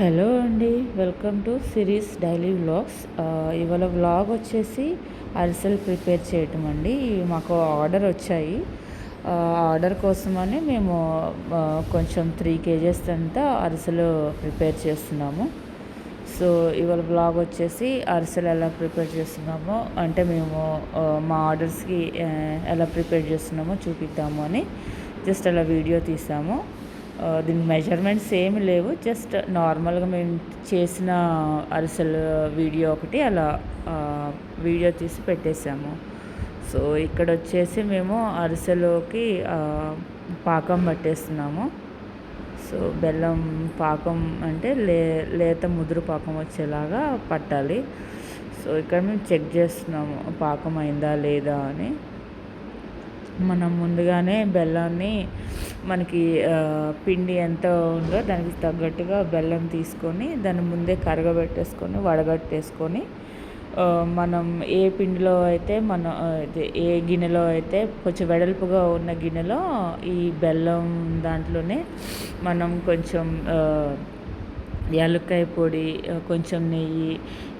Hello అండి welcome to series daily vlogs. ఇవాళ vlog వచ్చేసి అరిసెలు ప్రిపేర్ చేయటం అండి. మాకు ఆర్డర్ వచ్చాయి. ఆర్డర్ కోసమని మేము కొంచెం త్రీ కేజెస్ అంతా అరిసెలు ప్రిపేర్ చేస్తున్నాము. సో ఇవాళ బ్లాగ్ వచ్చేసి అరిసెలు ఎలా ప్రిపేర్ చేస్తున్నామో అంటే మేము మా ఆర్డర్స్కి ఎలా ప్రిపేర్ చేస్తున్నామో చూపిద్దాము అని జస్ట్ అలా వీడియో తీసాము. దీని మెజర్మెంట్స్ ఏమి లేవు. జస్ట్ నార్మల్గా మేము చేసిన అరిసెలు వీడియో ఒకటి అలా వీడియో తీసి పెట్టేసాము సో ఇక్కడ వచ్చేసి మేము అరిసెలోకి పాకం పట్టేస్తున్నాము. సో బెల్లం పాకం అంటే లే లేత ముదురు పాకం వచ్చేలాగా పట్టాలి. సో ఇక్కడ మేము చెక్ చేస్తున్నాము పాకం అయిందా లేదా అని. మనం ముందుగానే బెల్లాన్ని మనకి పిండి ఎంత ఉందో దానికి తగ్గట్టుగా బెల్లం తీసుకొని దాన్ని ముందే కరగబెట్టేసుకొని వడగట్టేసుకొని మనం ఏ పిండిలో అయితే మన ఏ గిన్నెలో అయితే కొంచెం వెడల్పుగా ఉన్న గిన్నెలో ఈ బెల్లం దాంట్లోనే మనం కొంచెం యాలక్కాయ పొడి కొంచెం నెయ్యి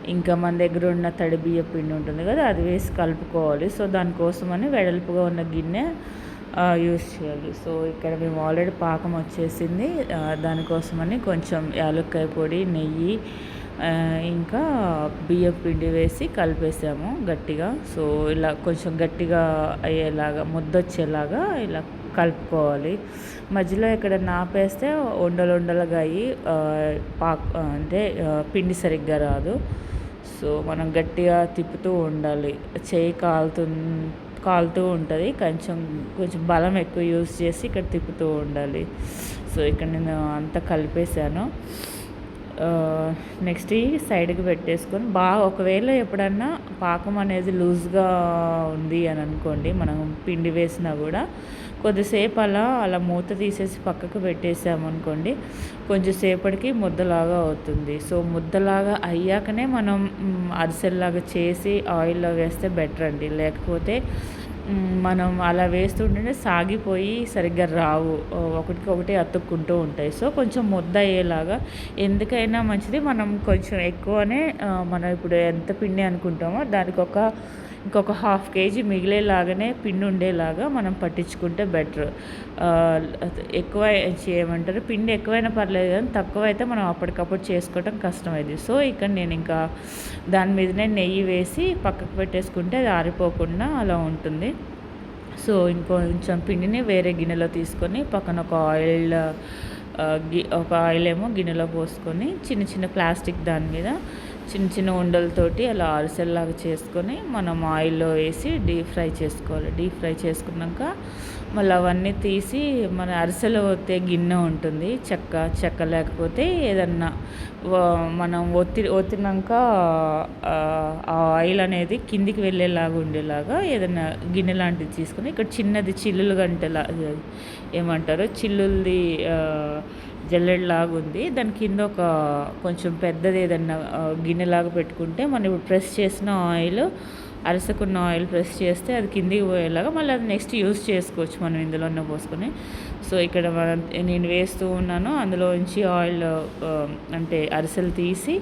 ఇంకా మన దగ్గర ఉన్న తడి బియ్య పిండి ఉంటుంది కదా అది వేసి కలుపుకోవాలి. సో దానికోసమని వెడల్పుగా ఉన్న గిన్నె యూస్ చేయాలి. సో ఇక్కడ మేము ఆల్రెడీ పాకం వచ్చేసింది. దానికోసమని కొంచెం యాలక్కాయ పొడి నెయ్యి ఇంకా బియ్యం పిండి వేసి కలిపేసాము గట్టిగా. సో ఇలా కొంచెం గట్టిగా అయ్యేలాగా ముద్దొచ్చేలాగా ఇలా కలుపుకోవాలి. మధ్యలో ఇక్కడ నాపేస్తే ఉండలు ఉండలుగా అయ్యి పాక్ అంటే పిండి సరిగ్గా రాదు. సో మనం గట్టిగా తిప్పుతూ ఉండాలి. చేయి కాలుతు కాలుతూ ఉంటుంది. కొంచెం కొంచెం బలం ఎక్కువ యూస్ చేసి ఇక్కడ తిప్పుతూ ఉండాలి. సో ఇక్కడ నేను అంతా కలిపేశాను. నెక్స్ట్ ఈ సైడ్కి పెట్టేసుకొని బాగా ఒకవేళ ఎప్పుడన్నా పాకం అనేది లూజ్గా ఉంది అని అనుకోండి మనం పిండి వేసినా కూడా కొద్దిసేపు అలా అలా మూత తీసేసి పక్కకు పెట్టేసామనుకోండి కొంచెంసేపటికి ముద్దలాగా అవుతుంది. సో ముద్దలాగా అయ్యాకనే మనం అరిసెల్లాగా చేసి ఆయిల్లో వేస్తే బెటర్ అండి. లేకపోతే మనం అలా వేస్తుంటేనే సాగిపోయి సరిగ్గా రావు. ఒకటికి ఒకటి అతుక్కుంటూ ఉంటాయి. సో కొంచెం ముద్ద అయ్యేలాగా ఎందుకైనా మంచిది. మనం కొంచెం ఎక్కువనే మనం ఇప్పుడు ఎంత పిండి అనుకుంటామో దానికి ఒక ఇంకొక హాఫ్ కేజీ మిగిలేలాగానే పిండి ఉండేలాగా మనం పట్టించుకుంటే బెటర్. ఎక్కువ చేయమంటారు. పిండి ఎక్కువైనా పర్లేదు కానీ తక్కువ అయితే మనం అప్పటికప్పుడు చేసుకోవటం కష్టమైంది. సో ఇక్కడ నేను ఇంకా దాని మీదనే నెయ్యి వేసి పక్కకు పెట్టేసుకుంటే అది ఆరిపోకుండా అలా ఉంటుంది. సో ఇంకొంచెం పిండిని వేరే గిన్నెలో తీసుకొని పక్కన ఒక ఆయిల్ గి ఒక ఆయిల్ ఏమో గిన్నెలో పోసుకొని చిన్న చిన్న ప్లాస్టిక్ దాని మీద చిన్న చిన్న ఉండలతోటి అలా అరిసెల్లాగా చేసుకొని మనం ఆయిల్లో వేసి డీప్ ఫ్రై చేసుకోవాలి. డీప్ ఫ్రై చేసుకున్నాక మళ్ళీ అవన్నీ తీసి మన అరిసెలు పోతే గిన్నె ఉంటుంది. చెక్క చెక్క లేకపోతే ఏదన్నా మనం ఒత్తి ఒత్తినాక ఆ ఆయిల్ అనేది కిందికి వెళ్ళేలాగా ఉండేలాగా ఏదైనా గిన్నె లాంటిది తీసుకుని ఇక్కడ చిన్నది చిల్లులు గంటలా ఏమంటారు? చిల్లుల్ది జల్లెడలాగా ఉంది. దాని కింద ఒక కొంచెం పెద్దది ఏదన్నా గిన్నెలాగా పెట్టుకుంటే మనం ఇప్పుడు ప్రెస్ చేసిన ఆయిల్ అరసకున్న ఆయిల్ ప్రెస్ చేస్తే అది కిందికి పోయేలాగా మళ్ళీ అది నెక్స్ట్ యూస్ చేసుకోవచ్చు మనం ఇందులోనే పోసుకొని. సో ఇక్కడ మనం నేను వేస్తూ ఉన్నాను. అందులో నుంచి ఆయిల్ అంటే అరిసెలు తీసి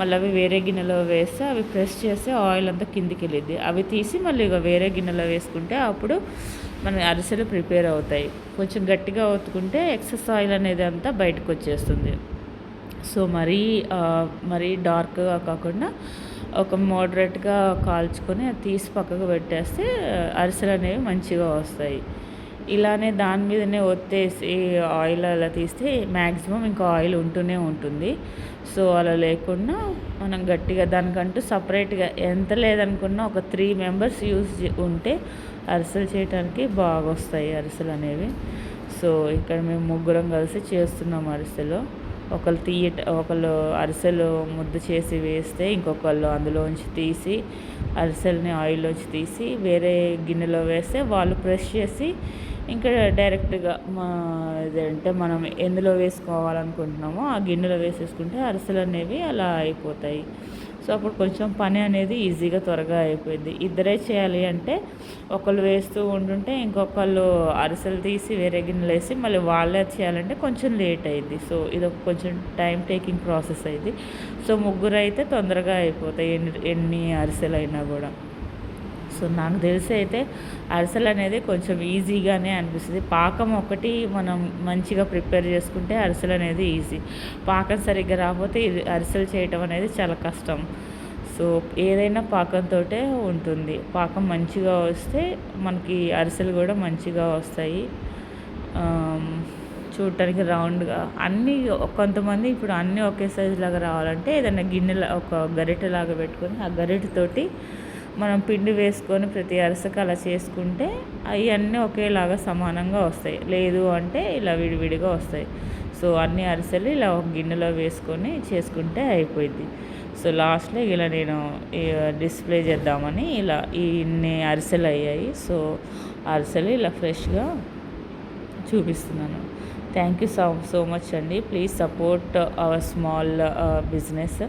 మళ్ళీ అవి వేరే గిన్నెలో వేస్తే అవి ప్రెస్ చేస్తే ఆయిల్ అంతా కిందికి వెళ్ళిద్ది. అవి తీసి మళ్ళీ ఇక వేరే గిన్నెలో వేసుకుంటే అప్పుడు మన అరిసెలు ప్రిపేర్ అవుతాయి. కొంచెం గట్టిగా ఒత్తుకుంటే ఎక్సెస్ ఆయిల్ అనేది అంతా బయటకు వచ్చేస్తుంది. సో మరీ మరీ డార్క్గా కాకుండా ఒక మోడరేట్గా కాల్చుకొని అది తీసి పక్కకు పెట్టేస్తే అరిసెలు అనేవి మంచిగా వస్తాయి. ఇలానే దాని మీదనే ఒత్తేసి ఆయిల్ అలా తీస్తే మ్యాక్సిమం ఇంకా ఆయిల్ ఉంటూనే ఉంటుంది. సో అలా లేకుండా మనం గట్టిగా దానికంటూ సపరేట్గా ఎంత లేదనుకున్నా ఒక త్రీ మెంబర్స్ యూజ్ ఉంటే అరిసెలు చేయడానికి బాగా వస్తాయి అరిసెలు అనేవి. సో ఇక్కడ మేము ముగ్గురం కలిసి చేస్తున్నాం అరిసెలు. ఒకళ్ళు తీయ ఒకళ్ళు అరిసెలు ముద్ద చేసి వేస్తే ఇంకొకళ్ళు అందులోంచి తీసి అరిసెల్ని ఆయిల్లోంచి తీసి వేరే గిన్నెలో వేస్తే వాళ్ళు ప్రెస్ చేసి ఇంకా డైరెక్ట్గా మా ఇదంటే మనం ఎందులో వేసుకోవాలనుకుంటున్నామో ఆ గిన్నెలో వేసేసుకుంటే అరిసెలు అనేవి అలా అయిపోతాయి. సో అప్పుడు కొంచెం పని అనేది ఈజీగా త్వరగా అయిపోయింది. ఇద్దరే చేయాలి అంటే ఒకళ్ళు వేస్తూ ఉంటుంటే ఇంకొకళ్ళు అరిసెలు తీసి వేరే గిన్నెలు వేసి మళ్ళీ వాళ్ళే చేయాలంటే కొంచెం లేట్ అయింది. సో ఇది ఒక కొంచెం టైం టేకింగ్ ప్రాసెస్ అయింది. సో ముగ్గురు అయితే తొందరగా అయిపోతాయి. ఎన్ని ఎన్ని అరిసెలు అయినా కూడా. సో నాకు తెలిసి అయితే అరిసెలు అనేది కొంచెం ఈజీగానే అనిపిస్తుంది. పాకం ఒకటి మనం మంచిగా ప్రిపేర్ చేసుకుంటే అరిసెలు అనేది ఈజీ. పాకం సరిగ్గా రాకపోతే ఇది అరిసెలు చేయటం అనేది చాలా కష్టం. సో ఏదైనా పాకంతో ఉంటుంది. పాకం మంచిగా వస్తే మనకి అరిసెలు కూడా మంచిగా వస్తాయి. చూడటానికి రౌండ్గా అన్నీ కొంతమంది ఇప్పుడు అన్నీ ఒకే సైజ్ లాగా రావాలంటే ఏదైనా గిన్నె ఒక గరిటెలాగా పెట్టుకొని ఆ గరిటెతోటి మనం పిండి వేసుకొని ప్రతి అరసకు అలా చేసుకుంటే అవన్నీ ఒకేలాగా సమానంగా వస్తాయి. లేదు అంటే ఇలా విడివిడిగా వస్తాయి. సో అన్ని అరిసెలు ఇలా ఒక గిన్నెలో వేసుకొని చేసుకుంటే అయిపోయింది సో లాస్ట్లో ఇలా నేను డిస్ప్లే చేద్దామని ఇలా ఇన్ని అరిసెలు అయ్యాయి. సో అరిసెలు ఇలా ఫ్రెష్గా చూపిస్తున్నాను. Thank you so so much అండి. Please support our small business.